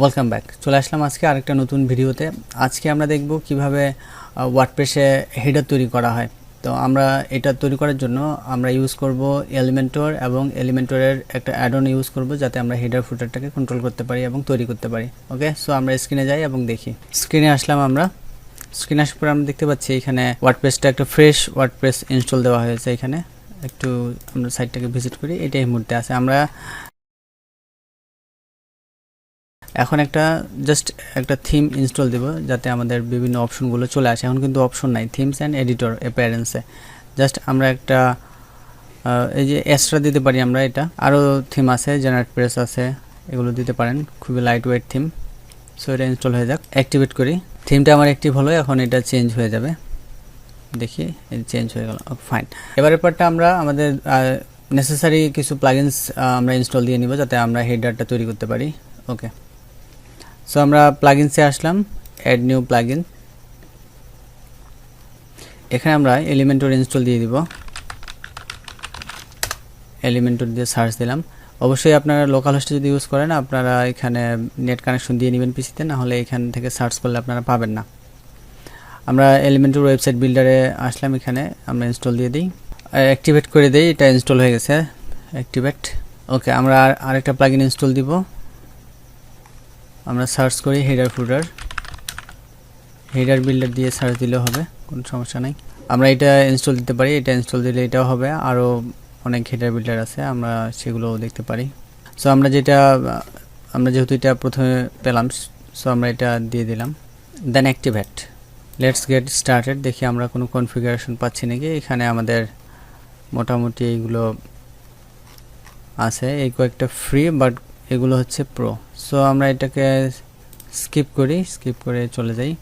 Welcome back চলে আসলাম আজকে আরেকটা নতুন ভিডিওতে। আজকে আমরা দেখব কীভাবে ওয়ার্ডপ্রেসে হেডার তৈরি করা হয়। তো আমরা এটা তৈরি করার জন্য আমরা ইউজ করব এলিমেন্টর এবং এলিমেন্টরের একটা অ্যাডন ইউজ করব যাতে আমরা হেডার ফুটারটাকে কন্ট্রোল করতে পারি এবং তৈরি করতে পারি। ওকে সো আমরা স্ক্রিনে যাই এবং দেখি। স্ক্রিনে আসলাম আমরা। স্ক্রিনে আসার পর আমরা দেখতে পাচ্ছি এখানে ওয়ার্ডপ্রেসটা একটা ফ্রেশ ওয়ার্ডপ্রেস ইনস্টল দেওয়া হয়েছে এখানে। একটু আমরা সাইটটাকে ভিজিট করি। এটাই মুহূর্তে আছে। আমরা এখন একটা জাস্ট একটা থিম ইনস্টল দেব, যাতে আমাদের বিভিন্ন অপশনগুলো চলে আসে। এখন কিন্তু অপশন নাই থিমস অ্যান্ড এডিটর অ্যাপিয়ারেন্সে জাস্ট আমরা একটা এই যে এক্সট্রা দিতে পারি আমরা এটা। আরও থিম আছে জেনারেট প্রেস আছে, এগুলো দিতে পারেন। খুবই লাইট ওয়েট থিম সো এটা ইনস্টল হয়ে যাক। অ্যাক্টিভেট করি। থিমটা আমার অ্যাক্টিভ হলো, এখন এটা চেঞ্জ হয়ে যাবে। দেখি চেঞ্জ হয়ে গেল। ফাইন এবারের পার্টটা আমরা আমাদের নেসেসারি কিছু প্লাগিনস আমরা ইনস্টল দিয়ে নিব, যাতে আমরা হেডারটা তৈরি করতে পারি। ওকে সো আমরা প্লাগিনসে আসলাম অ্যাড নিউ প্লাগিন এখানে আমরা এলিমেন্টর ইনস্টল দিয়ে দিব। এলিমেন্টর দিয়ে সার্চ দিলাম। অবশ্যই আপনারা লোকাল হোস্টে যদি ইউজ করেন, আপনারা এখানে নেট কানেকশন দিয়ে নেবেন পিসিতে না হলে এখান থেকে সার্চ করলে আপনারা পাবেন না। আমরা এলিমেন্টর ওয়েবসাইট বিল্ডারে আসলাম এখানে, আমরা ইনস্টল দিয়ে দিই। অ্যাক্টিভেট করে দিই, এটা ইনস্টল হয়ে গেছে। অ্যাক্টিভেট ওকে আমরা আর, আরেকটা প্লাগিন ইনস্টল দিব। আমরা সার্চ করি হেডার ফুডার। হেডার বিল্ডার দিয়ে সার্চ দিলেও হবে, কোনো সমস্যা নাই। আমরা এটা ইনস্টল দিতে পারি, এটা ইনস্টল দিলে এটাও হবে। আরও অনেক হেডার বিল্ডার আছে, আমরা সেগুলোও দেখতে পারি। সো আমরা যেটা, আমরা যেহেতু এটা প্রথমে পেলাম সো আমরা এটা দিয়ে দিলাম। Then activate let's get started দেখি আমরা কোনো কনফিগারেশন পাচ্ছি নাকি। এখানে আমাদের মোটামুটি এইগুলো আছে। এই কয়েকটা ফ্রি বাট এগুলো হচ্ছে প্রো সো আমরা এটাকে স্কিপ করি স্কিপ করে চলে যাই।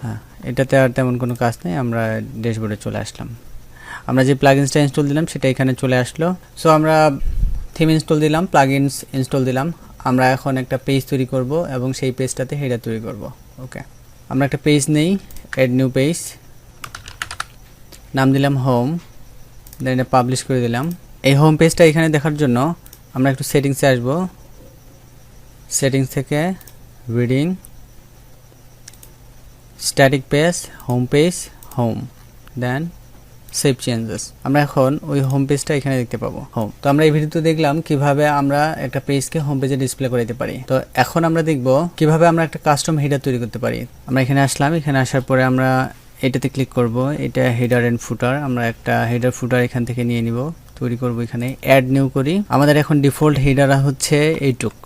হ্যাঁ এটাতে আর তেমন কোনো কাজ নেই, আমরা ড্যাশবোর্ডে চলে আসলাম। আমরা যে প্লাগিনসটা ইনস্টল দিলাম, সেটা এখানে চলে আসলো। সো আমরা থিম ইনস্টল দিলাম প্লাগিনস ইনস্টল দিলাম। আমরা এখন একটা পেজ তৈরি করব এবং সেই পেজটাতে হেডার তৈরি করব। ওকে আমরা একটা পেজ নেই এড নিউ পেজ নাম দিলাম হোম দেন পাবলিশ করে দিলাম। এই হোম পেজটা এখানে দেখার জন্য আমরা একটু সেটিংসে আসব। সেটিংস থেকে reading static page home page home then save changes আমরা এখন ওই হোম পেজটা এখানে দেখতে পাবো হোম তো আমরা এই ভিডিওতে দেখলাম কীভাবে আমরা একটা পেজকে হোম পেজে ডিসপ্লে করে দিতে পারি। তো এখন আমরা দেখব কীভাবে আমরা একটা কাস্টম হেডার তৈরি করতে পারি। আমরা এখানে আসলাম, এখানে আসার পরে আমরা এটাতে ক্লিক করব, এটা হেডার এন্ড ফুটার আমরা একটা হেডার ফুটার এখান থেকে নিয়ে নিব। তৈরি করব এখানে। অ্যাড নিউ করি। আমাদের এখন ডিফল্ট হেডার হচ্ছে এইটুক।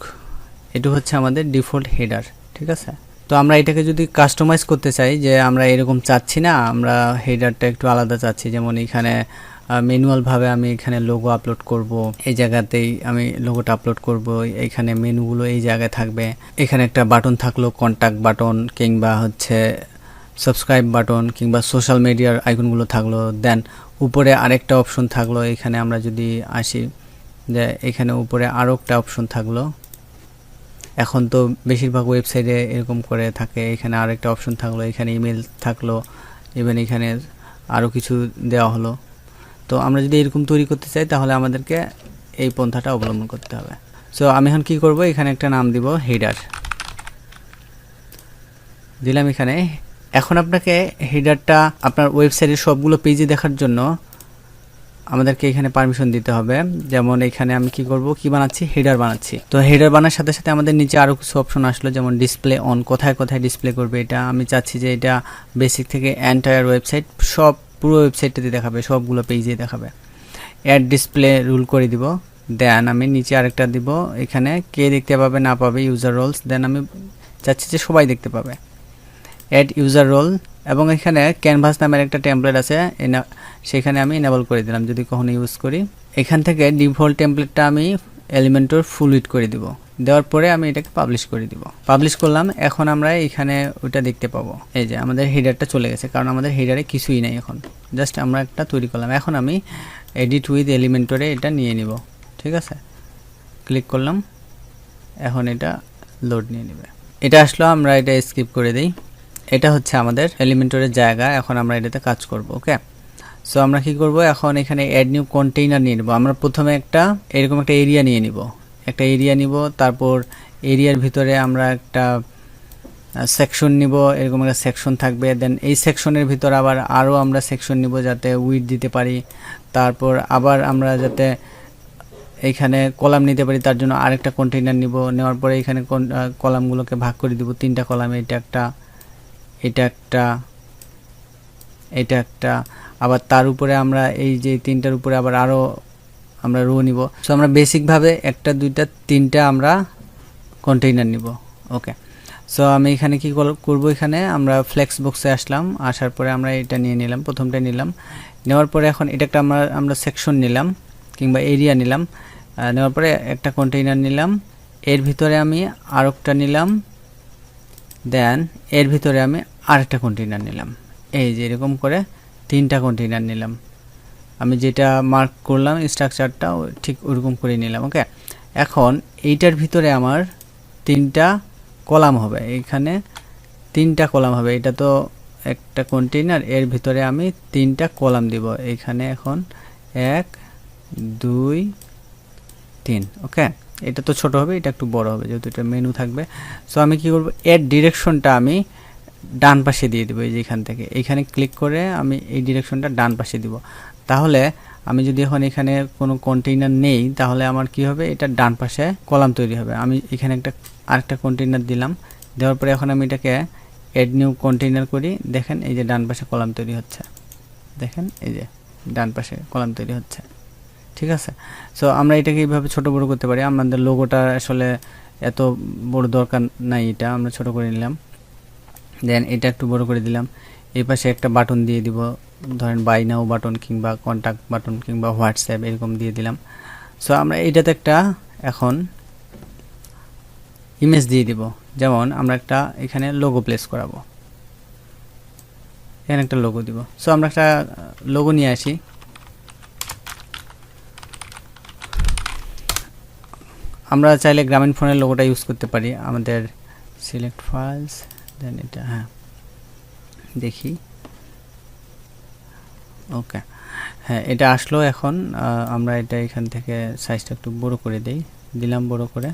এটুক হচ্ছে আমাদের ডিফল্ট হেডার ঠিক আছে? তো আমরা এটাকে যদি কাস্টমাইজ করতে চাই, যে আমরা এরকম চাচ্ছি না, আমরা হেডারটা একটু আলাদা চাচ্ছি। যেমন এখানে ম্যানুয়ালভাবে আমি এখানে লোগো আপলোড করব, এই জায়গাতেই আমি লোগোটা আপলোড করব, এখানে মেনুগুলো এই জায়গায় থাকবে। এখানে একটা বাটন থাকল কন্ট্যাক্ট বাটন কিংবা হচ্ছে সাবস্ক্রাইব বাটন কিংবা সোশ্যাল মিডিয়ার আইকনগুলো থাকল। দেন উপরে আরেকটা অপশন থাকল, এখানে আমরা যদি আসি, যে এখানে উপরে আরও একটা অপশন থাকল। এখন তো বেশিরভাগ ওয়েবসাইটে এরকম করে থাকে, এখানে আরেকটা অপশন থাকল, এখানে ইমেল থাকল ইভেন এখানে আরও কিছু দেওয়া হলো। তো আমরা যদি এরকম তৈরি করতে চাই, তাহলে আমাদেরকে এই পন্থাটা অবলম্বন করতে হবে। সো আমি এখন কি করব? এখানে একটা নাম দিব হেডার দিলাম এখানে এখন আপনাকে হেডারটা আপনার ওয়েবসাইটের সবগুলো পেজে দেখার জন্য আমাদেরকে এখানে পারমিশন দিতে হবে। যেমন এখানে আমি কি করব, কি বানাচ্ছি? হেডার বানাচ্ছি। তো হেডার বানার সাথে সাথে আমাদের নিচে আরও কিছু অপশন আসলো, যেমন ডিসপ্লে অন কোথায় কোথায় ডিসপ্লে করবে এটা। আমি চাচ্ছি যে এটা বেসিক থেকে এন্টায়ার ওয়েবসাইট সব পুরো ওয়েবসাইটটাতে দেখাবে, সবগুলো পেজে দেখাবে। অ্যাড ডিসপ্লে রুল করে দিব। দেন আমি নিচে আরেকটা দিব। এখানে কে দেখতে পাবে, না পাবে ইউজার রোলস দেন আমি চাচ্ছি যে সবাই দেখতে পাবে। অ্যাড ইউজার রোল এবং এখানে ক্যানভাস নামের একটা টেমপ্লেট আছে সেখানে আমি এনেবল করে দিলাম, যদি কখনো ইউজ করি। এখান থেকে ডিফল্ট টেমপ্লেটটা আমি এলিমেন্টর ফুল উইট করে দিব। দেওয়ার পরে আমি এটাকে পাবলিশ করে দিব। পাবলিশ করলাম, এখন আমরা এখানে ওইটা দেখতে পাবো। এই যে, আমাদের হেডারটা চলে গেছে, কারণ আমাদের হেডারে কিছুই নাই এখন। জাস্ট আমরা একটা তৈরি করলাম। এখন আমি এডিট উইথ এলিমেন্টরে এটা নিয়ে নিব। ঠিক আছে? ক্লিক করলাম। এখন এটা লোড নিয়ে নেবে। এটা আসলো, আমরা এটা স্কিপ করে দিই। এটা হচ্ছে আমাদের এলিমেন্টরের জায়গা, এখন আমরা এটাতে কাজ করব ওকে সো আমরা কি করব? এখন এখানে অ্যাড নিউ কন্টেইনার নিয়ে নেব। আমরা প্রথমে একটা, এরকম একটা এরিয়া নিয়ে নিব। একটা এরিয়া নিব, তারপর এরিয়ার ভিতরে আমরা একটা সেকশন নিব, এরকম একটা সেকশন থাকবে। দেন এই সেকশনের ভিতর আবার আরও আমরা সেকশন নিব যাতে উইড দিতে পারি। তারপর আবার আমরা যাতে এইখানে কলাম নিতে পারি, তার জন্য আরেকটা কন্টেইনার নিব। নেওয়ার পরে এখানে কলামগুলোকে ভাগ করে দিব। তিনটা কলাম এটা একটা এটা একটা এটা একটা। আবার তার উপরে আমরা এই যে তিনটার উপরে আবার আরও আমরা রো নিব। সো আমরা বেসিকভাবে একটা, দুইটা, তিনটা আমরা কন্টেইনার নিব। ওকে সো আমি এখানে কি করব এখানে? আমরা ফ্লেক্স বক্সে আসলাম। আসার পরে আমরা এটা নিয়ে নিলাম, প্রথমটা নিলাম। নেওয়ার পরে এখন এটা একটা আমরা আমরা সেকশন নিলাম, কিংবা এরিয়া নিলাম। নেওয়ার পরে একটা কন্টেইনার নিলাম। এর ভিতরে আমি আরেকটা নিলাম। দেন এর ভিতরে আমি আরেকটা কন্টেনার নিলাম। এই যে এরকম করে তিনটা কন্টেনার নিলাম। আমি যেটা মার্ক করলাম স্ট্রাকচারটা ঠিক ওরকম করে নিলাম ওকে এখন এইটার ভিতরে আমার তিনটা কলাম হবে। এখানে তিনটা কলাম হবে। এটা তো একটা কন্টেইনার এর ভিতরে আমি তিনটা কলাম দিব। এখানে এখন এক, দুই, তিন ওকে এটা তো ছোট হবে, এটা একটু বড় হবে, যেহেতু এটা মেনু থাকবে। সো আমি কি করব? এর ডিরেকশনটা আমি ডান পাশে দিয়ে দেবো, এই যে এখান থেকে। এইখানে ক্লিক করে আমি এই ডিরেকশনটা ডান পাশে দিব। তাহলে আমি যদি এখন এখানে কোনো কন্টেইনার নেই, তাহলে আমার কি হবে? এটা ডান পাশে কলাম তৈরি হবে। আমি এখানে একটা, আরেকটা কন্টেইনার দিলাম। দেওয়ার পরে এখন আমি এটাকে এড নিউ কন্টেইনার করি। দেখেন, এই যে ডান পাশে কলাম তৈরি হচ্ছে। দেখেন, এই যে ডান পাশে কলাম তৈরি হচ্ছে। ঠিক আছে? সো আমরা এটাকে এইভাবে ছোট বড় করতে পারি। আমাদের লোগোটা আসলে এত বড় দরকার নাই এটা। আমরা ছোট করে নিলাম। দেন এটা একটু বড় করে দিলাম। এই পাশে একটা বাটন দিয়ে দিব। ধরেন বাই নাও বাটন কিংবা কন্ট্যাক্ট বাটন কিংবা হোয়াটসঅ্যাপ এরকম দিয়ে দিলাম। সো আমরা এটাতে একটা এখন ইমেজ দিয়ে দিব। যেমন আমরা একটা এখানে লোগো প্লেস করাবো। এখানে একটা লোগো দিব। সো আমরা একটা লোগো নিয়ে আসি। আমরা চাইলে গ্রামীণ ফোনের লোগোটা ইউজ করতে পারি। আমাদের সিলেক্ট ফাইলস দেন এটা হ্যাঁ। দেখি। ওকে। হ্যাঁ এটা আসলো এখন আমরা এটা এখান থেকে সাইজটা একটু বড় করে দেই। দিলাম বড় করে।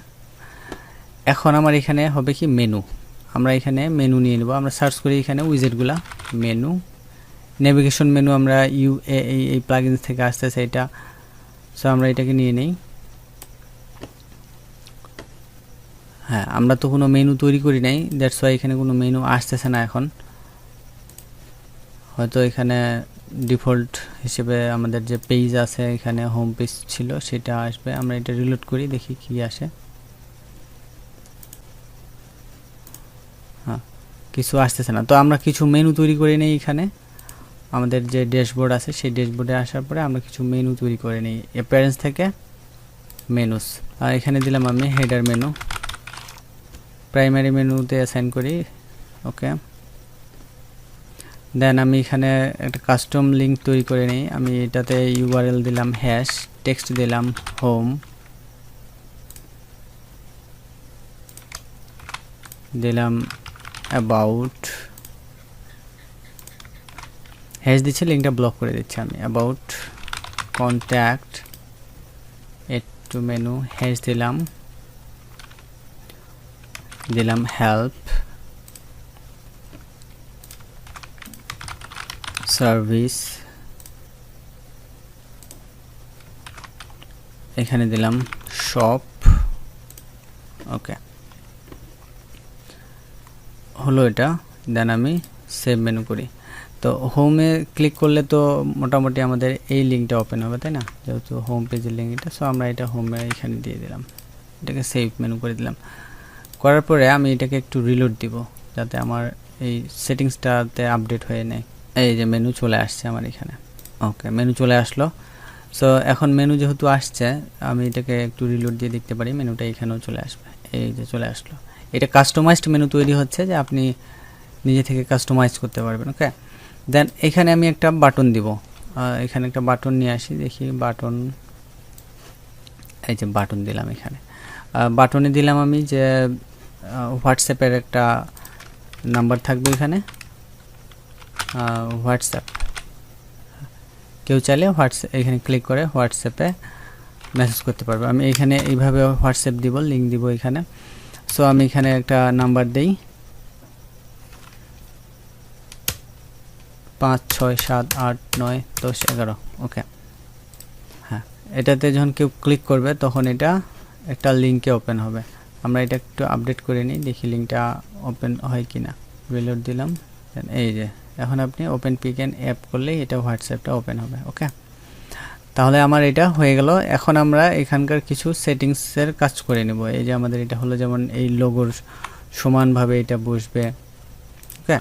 এখন আমার এখানে হবে কি মেনু আমরা এখানে মেনু নিয়ে নেব। আমরা সার্চ করি এখানে উইজেটগুলা মেনু নেভিগেশন মেনু আমরা ইউ এই প্লাগইনস থেকে আসতেছে এটা। সো আমরা এটাকে নিয়ে নেই। হ্যাঁ আমরা তো কোনো মেনু তৈরি করি নাই দ্যাটস ওয়াই এখানে কোনো মেনু আসতেছে না এখন। হয়তো এখানে ডিফল্ট হিসেবে আমাদের যে পেজ আছে, এখানে হোম পেজ ছিল, সেটা আসবে। আমরা এটা রিলোড করি, দেখি কি আসে। হ্যাঁ কিছু আসতেছে না। তো আমরা কিছু মেনু তৈরি করে নেই এখানে। আমাদের যে ড্যাশবোর্ড আছে, সেই ড্যাশবোর্ডে আসার পরে আমরা কিছু মেনু তৈরি করে নিই। অ্যাপিয়ারেন্স থেকে মেনুস আর এখানে দিলাম আমি হেডার মেনু প্রাইমারি মেনুতে অ্যাসাইন করি ওকে দেন আমি এখানে একটা কাস্টম লিঙ্ক তৈরি করে নিই। আমি এটাতে ইউআরএল দিলাম হ্যাশ টেক্সট দিলাম হোম দিলাম অ্যাবাউট হ্যাশ দিচ্ছে লিঙ্কটা ব্লক করে দিচ্ছি আমি। অ্যাবাউট কন্ট্যাক্ট একটু মেনু হ্যাশ দিলাম। দিলাম হেল্প সার্ভিস এখানে দিলাম শপ ওকে হলো এটা দেন আমি সেভ মেনু করি। তো হোমে ক্লিক করলে তো মোটামুটি আমাদের এই লিঙ্কটা ওপেন হবে, তাই না? যেহেতু হোম পেজের লিঙ্ক এটা সো আমরা এটা হোমে এখানে দিয়ে দিলাম। এটাকে সেভ মেনু করে দিলাম। করার পরে আমি এটাকে একটু রিলোড দিব, যাতে আমার এই সেটিংসটাতে আপডেট হয়ে নেয় এই যে মেনু চলে আসছে আমার এখানে। ওকে মেনু চলে আসলো। সো এখন মেনু যেহেতু আসছে, আমি এটাকে একটু রিলোড দিয়ে দেখতে পারি মেনুটা এখানেও চলে আসবে। এই যে চলে আসলো। এটা কাস্টমাইজড মেনু তৈরি হচ্ছে যে আপনি নিজে থেকে কাস্টমাইজ করতে পারবেন ওকে দেন এখানে আমি একটা বাটন দিব। এখানে একটা বাটন নিয়ে আসি, দেখি বাটন এই যে বাটন দিলাম এখানে। বাটনে দিলাম আমি যে হোয়াটসঅ্যাপের একটা নাম্বার থাকবে এখানে। হোয়াটসঅ্যাপ কেউ চাইলে হোয়াটসঅ্যাপ এখানে ক্লিক করে হোয়াটসঅ্যাপে মেসেজ করতে পারবে। আমি এখানে এইভাবে হোয়াটসঅ্যাপ দিব লিঙ্ক দিব এখানে। সো আমি এখানে একটা নাম্বার দেই। পাঁচ, ছয়, সাত, আট, নয়, দশ, এগারো। ওকে হ্যাঁ। এটাতে যখন কেউ ক্লিক করবে, তখন এটা একটা লিঙ্কে ওপেন হবে। আমরা এটা একটু আপডেট করে নিই, দেখি লিঙ্কটা ওপেন হয় কি না রিলোড দিলাম এই যে, এখন আপনি ওপেন পিক অ্যান্ড অ্যাপ করলেই এটা হোয়াটসঅ্যাপটা ওপেন হবে ওকে তাহলে আমার এটা হয়ে গেল। এখন আমরা এখানকার কিছু সেটিংসের কাজ করে নেব। এই যে আমাদের এটা হলো যেমন এই লোগোর সমানভাবে এটা বসবে ওকে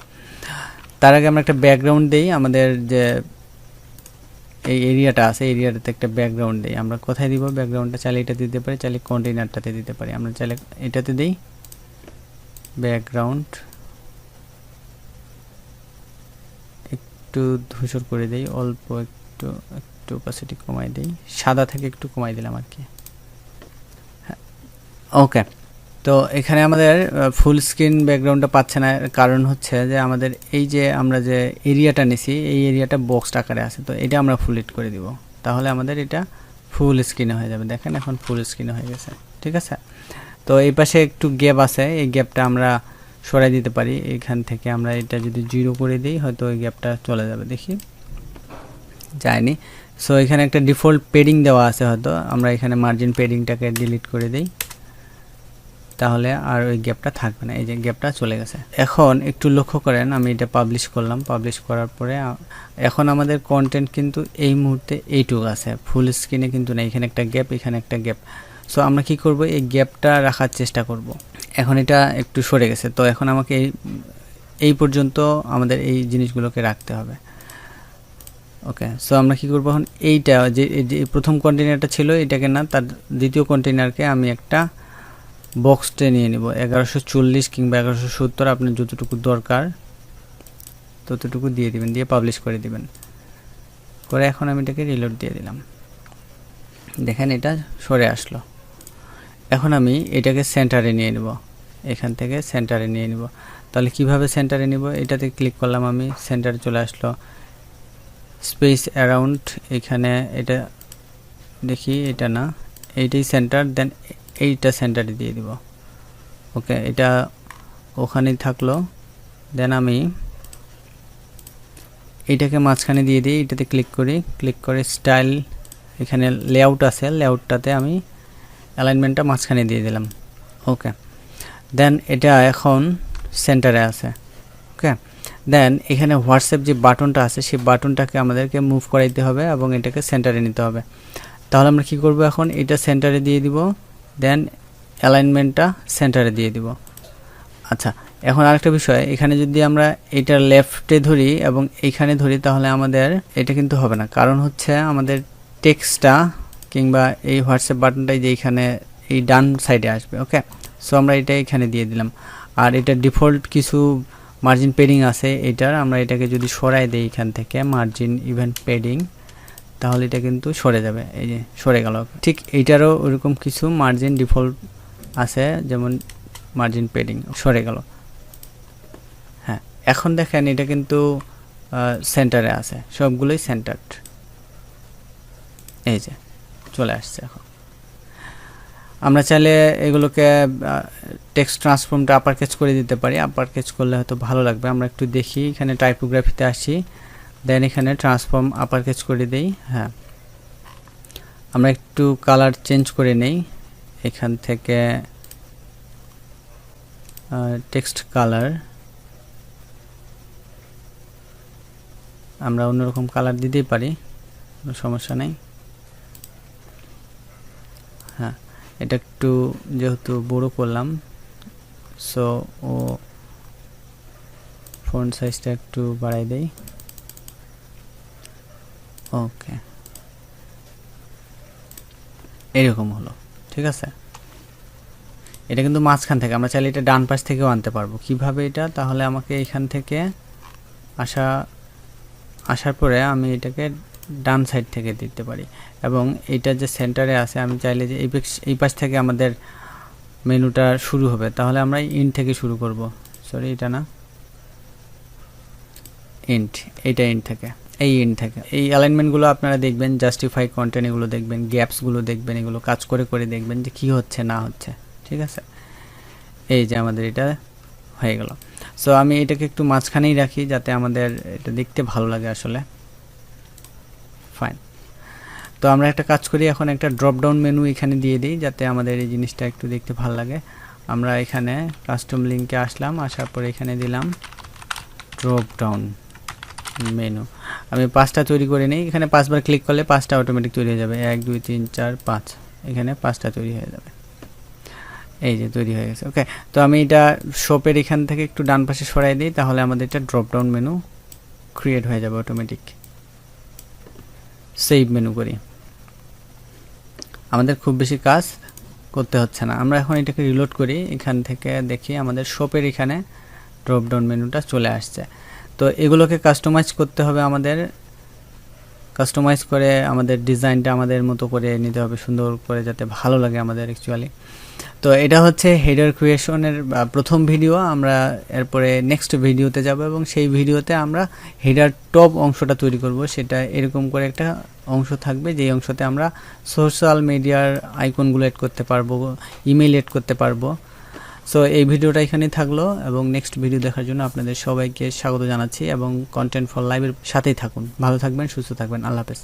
তার আগে আমরা একটা ব্যাকগ্রাউন্ড দিই। আমাদের যে এই এরিয়াটা আছে এরিয়াটাতে একটা ব্যাকগ্রাউন্ড দিই। আমরা কোথায় দিব? ব্যাকগ্রাউন্ডটা চাইলে এটাতে দিতে পারি, চাইলে কন্টেইনারটাতে দিতে পারি। আমরা চাইলে এটাতে দিই ব্যাকগ্রাউন্ড একটু ধূসর করে দেই, অল্প একটু একটু কমাই দেই। সাদা থেকে একটু কমাই দিলাম আর কি। ওকে তো এখানে আমাদের ফুল স্ক্রিন ব্যাকগ্রাউন্ডটা পাচ্ছে না। কারণ হচ্ছে যে আমাদের এই যে আমরা যে এরিয়াটা নিছি, এই এরিয়াটা বক্স আকারে আছে, তো এটা আমরা ফুল ইট করে দিব। তাহলে আমাদের এটা ফুল স্ক্রিনে হয়ে যাবে। দেখেন এখন ফুল স্ক্রিনে হয়ে গেছে। ঠিক আছে? তো এই পাশে একটু গ্যাপ আছে। এই গ্যাপটা আমরা সরাই দিতে পারি। এখান থেকে আমরা এটা যদি জিরো করে দিই, হয়তো ওই গ্যাপটা চলে যাবে। দেখি। যায়নি। সো এখানে একটা ডিফল্ট পেডিং দেওয়া আছে হয়তো। আমরা এখানে মার্জিন পেডিংটাকে ডিলিট করে দিই। তাহলে আর ওই গ্যাপটা থাকবে না, এই যে গ্যাপটা চলে গেছে। এখন একটু লক্ষ্য করেন, আমি এটা পাবলিশ করলাম পাবলিশ করার পরে এখন আমাদের কন্টেন্ট কিন্তু এই মুহূর্তে এইটুকু আছে ফুল স্ক্রিনে কিন্তু না এখানে একটা গ্যাপ এখানে একটা গ্যাপ সো আমরা কি করব, এই গ্যাপটা রাখার চেষ্টা করব। এখন এটা একটু সরে গেছে, তো এখন আমাকে এই এই পর্যন্ত আমাদের এই জিনিসগুলোকে রাখতে হবে। ওকে সো আমরা কি করব এখন, এইটা যে প্রথম কন্টেনারটা ছিল, এটাকে না, তার দ্বিতীয় কন্টেনারকে আমি একটা বক্সটে নিয়ে নিব। এগারোশো চল্লিশ কিংবা এগারোশো সত্তর আপনার যতটুকু দরকার, ততটুকু দিয়ে দিবেন, দিয়ে পাবলিশ করে দিবেন। করে এখন আমি এটাকে রিলোড দিয়ে দিলাম। দেখেন এটা সরে আসলো। এখন আমি এটাকে সেন্টারে নিয়ে নিব। এখান থেকে সেন্টারে নিয়ে নিব। তাহলে কীভাবে সেন্টারে নিব? এটাতে ক্লিক করলাম আমি সেন্টারে চলে আসলো। স্পেস অ্যারাউন্ড এখানে এটা দেখি, এটা না, এইটাই সেন্টার দেন এইটা সেন্টারে দিয়ে দিব। ওকে এটা ওখানেই থাকল। দেন আমি এইটাকে মাঝখানে দিয়ে দিই, এটাতে ক্লিক করি। ক্লিক করে স্টাইল এখানে লেআউট আছে লেআউটটাতে আমি অ্যালাইনমেন্টটা মাঝখানে দিয়ে দিলাম। ওকে দেন এটা এখন সেন্টারে আছে। ওকে দেন এখানে হোয়াটসঅ্যাপ যে বাটনটা আছে, সেই বাটনটাকে আমাদেরকে মুভ করাইতে হবে এবং এটাকে সেন্টারে নিতে হবে। তাহলে আমরা কি করব এখন? এটা সেন্টারে দিয়ে দিব। দেন অ্যালাইনমেন্টটা সেন্টারে দিয়ে দিব। আচ্ছা এখন আরেকটা বিষয়, এখানে যদি আমরা এটা লেফটে ধরি এবং এইখানে ধরি তাহলে আমাদের এটা কিন্তু হবে না। কারণ হচ্ছে আমাদের টেক্সটটা কিংবা এই হোয়াটসঅ্যাপ বাটনটাই যে এইখানে এই ডান সাইডে আসবে, ওকে? সো আমরা এটা এখানে দিয়ে দিলাম। আর এটা ডিফল্ট কিছু মার্জিন পেডিং আছে, এটার আমরা এটাকে যদি সরাই দিই এখান থেকে, মার্জিন ইভেন্ট পেডিং তাহলে এটা কিন্তু সরে যাবে, এই যে সরে গেল। ঠিক এইটারও ওরকম কিছু মার্জিন ডিফল্ট আছে, যেমন মার্জিন পেডিং সরে গেল। হ্যাঁ এখন দেখেন এটা কিন্তু সেন্টারে আছে, সবগুলোই সেন্টার্ড এই যে, চলে আসছে এখন। আমরা চাইলে এগুলোকে টেক্সট ট্রান্সফর্মটা আপার কেচ করে দিতে পারি। আপার কেচ করলে হয়তো ভালো লাগবে। আমরা একটু দেখি, এখানে টাইপোগ্রাফিতে আসি। দেন এখানে ট্রান্সফর্ম আপার কেচ করে দেই হ্যাঁ। আমরা একটু কালার চেঞ্জ করে নেই। এখান থেকে টেক্সট কালার আমরা অন্যরকম কালার দিতেই পারি, কোনো সমস্যা নেই। হ্যাঁ এটা একটু যেহেতু বড় করলাম সো ও ফোন সাইজটা একটু বাড়াই দেই। ওকে এরকম হলো, ঠিক আছে? এটা কিন্তু মাঝখান থেকে, আমরা চাইলে এটা ডান পাশ থেকেও আনতে পারব। কীভাবে এটা? তাহলে আমাকে এখান থেকে আসা, আসার পরে আমি এটাকে ডান সাইড থেকে দিতে পারি। এবং এটা যে সেন্টারে আছে, আমি চাইলে যে এই এই পাশ থেকে আমাদের মেনুটা শুরু হবে। তাহলে আমরা ইন থেকে শুরু করব। সরি এটা না? ইন্ট এইটা ইন্ট থেকে। এই ইন্ট থেকে এই অ্যালাইনমেন্টগুলো আপনারা দেখবেন জাস্টিফাই কন্টেন্ট এগুলো দেখবেন গ্যাপসগুলো দেখবেন, এগুলো কাজ করে করে দেখবেন যে কি হচ্ছে, না হচ্ছে, ঠিক আছে? এই যে আমাদের এটা হয়ে গেল। সো আমি এটাকে একটু মাঝখানেই রাখি যাতে আমাদের এটা দেখতে ভালো লাগে আসলে। ফাইন তো আমরা একটা কাজ করি, এখন একটা ড্রপ ডাউন মেনু এখানে দিয়ে দিই যাতে আমাদের এই জিনিসটা একটু দেখতে ভালো লাগে। আমরা এখানে কাস্টম লিঙ্কে আসলাম, আসার পর এখানে দিলাম ড্রপ ডাউন মেনু আমি পাঁচটা তৈরি করে নিই, এখানে পাঁচবার ক্লিক করলে পাঁচটা অটোমেটিক তৈরি হয়ে যাবে। এক, দুই, তিন, চার, পাঁচ। এখানে পাঁচটা তৈরি হয়ে যাবে। এই যে তৈরি হয়ে গেছে ওকে তো আমি এটা শপের এখান থেকে একটু ডান পাশে সরাই দিই, তাহলে আমাদের এটা ড্রপডাউন মেনু ক্রিয়েট হয়ে যাবে অটোমেটিক সেভ মেনু করি। আমাদের খুব বেশি কাজ করতে হচ্ছে না। আমরা এখন এটাকে রিলোড করি, এখান থেকে দেখি আমাদের শপের এখানে ড্রপডাউন মেনুটা চলে আসছে। তো এগুলোকে কাস্টমাইজ করতে হবে আমাদের। কাস্টমাইজ করে আমাদের ডিজাইনটা আমাদের মতো করে নিতে হবে, সুন্দর করে যাতে ভালো লাগে আমাদের অ্যাকচুয়ালি তো এটা হচ্ছে হেডার ক্রিয়েশনের প্রথম ভিডিও আমরা এরপরে নেক্সট ভিডিওতে যাব এবং সেই ভিডিওতে আমরা হেডার টপ অংশটা তৈরি করব। সেটা এরকম করে একটা অংশ থাকবে, যেই অংশতে আমরা সোশ্যাল মিডিয়ার আইকনগুলো এড করতে পারব ইমেল এড করতে পারব। সো এই ভিডিওটা এখানেই থাকল এবং নেক্সট ভিডিও দেখার জন্য আপনাদের সবাইকে স্বাগত জানাচ্ছি এবং কন্টেন্ট ফর লাইভের সাথেই থাকুন। ভালো থাকবেন, সুস্থ থাকবেন। আল্লাহ হাফেজ।